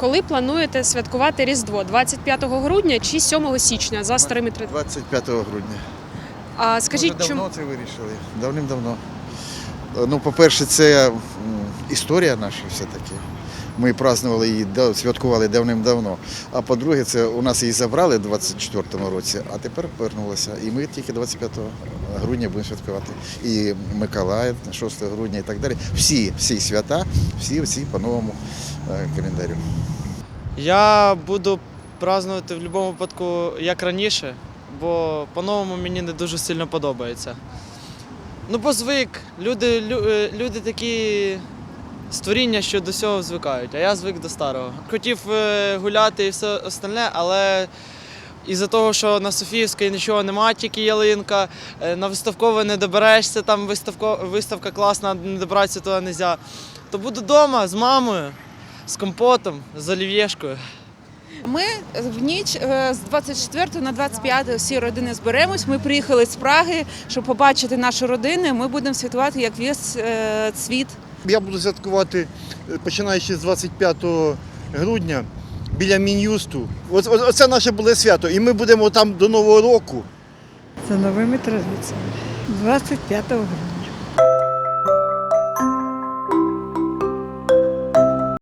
Коли плануєте святкувати Різдво? 25 грудня чи 7 січня за старими традиціями? 25 грудня. А скажіть, Вже давно чому це вирішили. Давним-давно. Ну, по-перше, це історія наша все-таки. Ми празднували її, святкували давним-давно. А по-друге, це у нас її забрали в 24-му році, а тепер повернулася. І ми тільки 25 грудня будемо святкувати. І Миколаїв, 6 грудня і так далі. Всі, всі свята, всі, всі по новому е, календарю. Я буду празднувати в будь-якому випадку як раніше, бо по-новому мені не дуже сильно подобається. Ну, бо звик. Люди, лю- е, люди такі створіння, що до цього звикають, а я звик до старого. Хотів е, гуляти і все остальне, але із-за того, що на Софіївській нічого немає, тільки ялинка, е, на виставкове не доберешся, там виставко, виставка класна, не добратися туди не можна. То буду вдома з мамою, з компотом, з олів'єшкою. Ми в ніч е, з 24 на 25 всі родини зберемось. Ми приїхали з Праги, щоб побачити наші родини. Ми будемо святкувати як весь е, світ. Я буду святкувати е, починаючи з 25 грудня біля Мін'юсту. Оце наше буде свято. І ми будемо там до Нового року. за новими традиціями. 25 грудня.